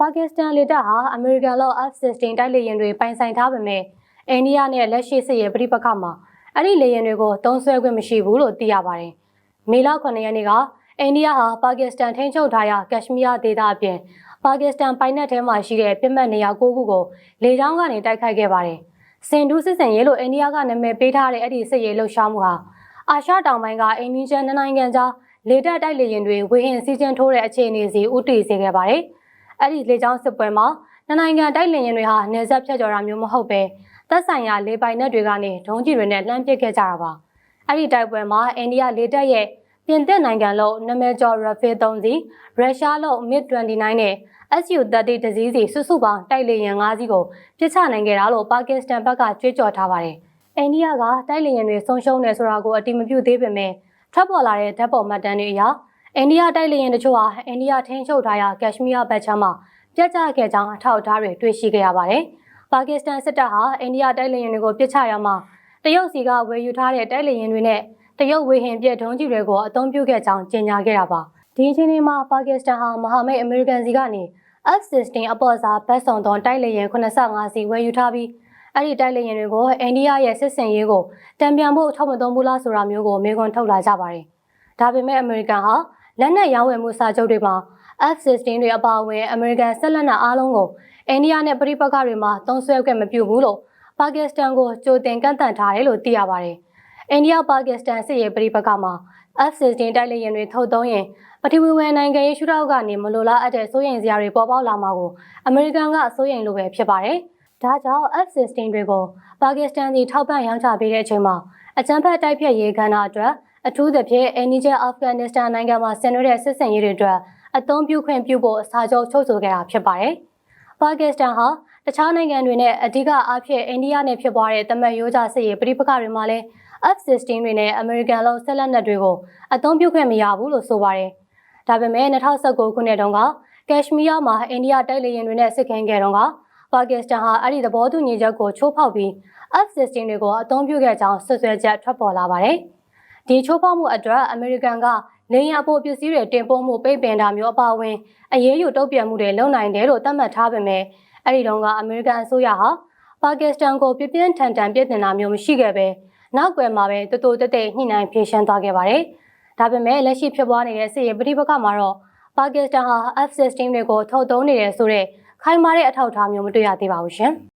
ပါကစ္စတန်လေတပ်ဟာအမေရိကန်လောက် F-16 တိုက်လေယာဉ်တွေပိုင်ဆိုင်ထားပေမဲ့အိန္ဒိယနဲ့လက်ရှိစစ်ရေးပြဋိပက္ခမှာအဲ့ဒီလေယာဉ်တွေကိုတုံးဆွဲခွင့်မရှိဘူးလို့သိရပါတယ်။မေလ9ရက်နေ့ကအိန္ဒိယဟာပါကစ္စတန်ထိန်းချုပ်ထားရာကက်ရှ်မီးယားဒေသအပြင်ပါကစ္စတန်ပိုင်နက်ထဲမှာရှိတဲ့ပြစ်မှတ်နေရာ9ခုကိုလေကြောင်းကနေတိုက်ခိုက်ခဲ့ပါတယ်။စင်ဒူးစစ်စင်ရေးလို့အိန္ဒိယကနာမည်ပေးထားတဲ့အဲ့ဒီစစ်ရေးလှုပ်ရှားမှုဟာအာရှတောင်ပိုင်းကအိန္ဒိယနိုင်ငံကြားလေတပ်တိုက်လေယာဉ်တွေဝေဟင်စီးကျင်းထိုးတဲ့အခြေအနေစီဥတည်စေခဲ့ပါတယ်။ အဲ့ဒီလေကြောင်းစစ်ပွဲမှာနှစ်နိုင်ငံတိုက်လေယာဉ်တွေဟာနေဆက်ဖြတ်ကျော်တာမျိုးမဟုတ်ပဲသက်ဆိုင်ရာလေပိုင်နက်တွေကနေဒုံးကျည်တွေနဲ့လှမ်းပစ်ခဲ့ကြတာပါ။အဲ့ဒီတိုက်ပွဲမှာအိန္ဒိယလေတပ်ရဲ့ပြင်သစ်နိုင်ငံလုံးနာမည်ကျော် Rafale 3စီးရုရှားလုံး MiG-29 နဲ့ SU-30 တစည်းစီစုစုပေါင်းတိုက်လေယာဉ်5စီးကိုပစ်ချနိုင်ခဲ့တာလို့ပါကစ္စတန်ဘက်ကကြွေးကြော်ထားပါတယ်။အိန္ဒိယကတိုက်လေယာဉ်တွေဆုံးရှုံးတယ်ဆိုတာကိုအတိမပြုသေးပေမဲ့ထွက်ပေါ်လာတဲ့ဓာတ်ပုံမှတ်တမ်းတွေအရ အိန္ဒိယတိုက်လေယာဉ်တချို့ဟာအိန္ဒိယထိန်းချုပ်ထားရာကက်ရှ်မီးယားဘက်ခြမ်းမှာပြတ်ကျခဲ့ကြောင်းအထောက်အထားတွေတွေ့ရှိခဲ့ရပါတယ်။ပါကစ္စတန်စစ်တပ်ဟာအိန္ဒိယတိုက်လေယာဉ်တွေကိုပစ်ချရမှာတရုတ်စီကဝယ်ယူထားတဲ့တိုက်လေယာဉ်တွေနဲ့တရုတ်ဝေဟင်ပြည့်ဒုံးကြီးတွေကိုအသုံးပြုခဲ့ကြောင်းကြေညာခဲ့တာပါ။ဒီအချိန်မှာပါကစ္စတန်ဟာမဟာမိတ်အမေရိကန်စီကနေ F-16 အပေါ်စားဘတ်ဆောင်သောတိုက်လေယာဉ်85စီဝယ်ယူထားပြီးအဲ့ဒီတိုက်လေယာဉ်တွေကိုအိန္ဒိယရဲ့စစ်စင်ရေးကိုတံပြန်ဖို့ထောက်မသွင်းဘူးလားဆိုတာမျိုးကိုမေခွန်းထုတ်လာကြပါတယ်။ဒါပေမဲ့အမေရိကန်ဟာ လက်နက်ရောင်းဝယ်မှုစာချုပ်တွေမှာ F-16 တွေအပါအဝင်အမေရိကန်ဆက်လက်နက်အားလုံးကိုအိန္ဒိယနဲ့ပြည်ပခါတွေမှာသုံးစွဲခွင့်မပြုဘူးလို့ပါကစ္စတန်ကိုကြိုတင်ကန့်သတ်ထားတယ်လို့သိရပါတယ်။အိန္ဒိယပါကစ္စတန်စစ်ရေးပြည်ပခါမှာ F-16 တိုက်လေယာဉ်တွေထုတ်သုံးရင်ပထဝီဝင်နိုင်ငံရေးရှုထောက်ကနေမလိုလားအပ်တဲ့စိုးရိမ်စရာတွေပေါ်ပေါက်လာမှာကိုအမေရိကန်ကစိုးရိမ်လို့ပဲဖြစ်ပါတယ်။ဒါကြောင့် F-16 တွေကိုပါကစ္စတန်စီထောက်ပံ့ရောင်းချပေးတဲ့အချိန်မှာအကြမ်းဖက်တိုက်ဖျက်ရေးကဏ္ဍအတွက် အထူးသဖြင့်အိန္ဒိယအာဖဂန်နစ္စတန်နိုင်ငံမှာဆင်နွှဲတဲ့စစ်စင်ရေးတွေအတွက်အသုံးပြုခွင့်ပြုဖို့စာချုပ်ချုပ်ဆိုခဲ့တာဖြစ်ပါတယ်။ပါကစ္စတန်ဟာတခြားနိုင်ငံတွေနဲ့အဓိကအားဖြင့်အိန္ဒိယနဲ့ဖြစ်ပွားတဲ့တမတ်ရိုးကြစစ်ရေးပြည်ပခါတွေမှာလည်း F-16 တွေနဲ့အမေရိကန်လုံးဆက်လက်နက်တွေကိုအသုံးပြုခွင့်မရဘူးလို့ဆိုပါတယ်။ဒါပေမဲ့2019ခုနှစ်တုန်းကကက်ရှ်မီးယားမှာအိန္ဒိယတိုက်လေယာဉ်တွေနဲ့စစ်ခင်းခဲ့တော့ကပါကစ္စတန်ဟာအဲ့ဒီသဘောတူညီချက်ကိုချိုးဖောက်ပြီး F-16 တွေကိုအသုံးပြုခဲ့ကြောင်းဆွဆွဲချက်ထွက်ပေါ်လာပါတယ်။ ဒီချိုးဖောက်မှုအတွက်အမေရိကန်ကလေယာဉ်အပိုပစ္စည်းတွေတင်ပို့မှုပိတ်ပင်တာမျိုးအပါအဝင်အရေးယူတုံ့ပြန်မှုတွေလုပ်နိုင်တယ်လို့သတ်မှတ်ထားပေမဲ့အဲ့ဒီတုန်းကအမေရိကန်အစိုးရဟာပါကစ္စတန်ကိုပြပြင်းထန်ထန်ပြစ်တင်တာမျိုးမရှိခဲ့ပဲနောက်ွယ်မှာပဲတူတူတက်တက်ညှိနှိုင်းဖြေရှင်းသွားခဲ့ပါတယ်။ဒါပေမဲ့လက်ရှိဖြစ်ပွားနေတဲ့စစ်ရေးပဋိပက္ခမှာတော့ပါကစ္စတန်ဟာ F-16 တွေကိုထုတ်သုံးနေတယ်ဆိုတဲ့ခိုင်မာတဲ့အထောက်အထားမျိုးမတွေ့ရသေးပါဘူးရှင်။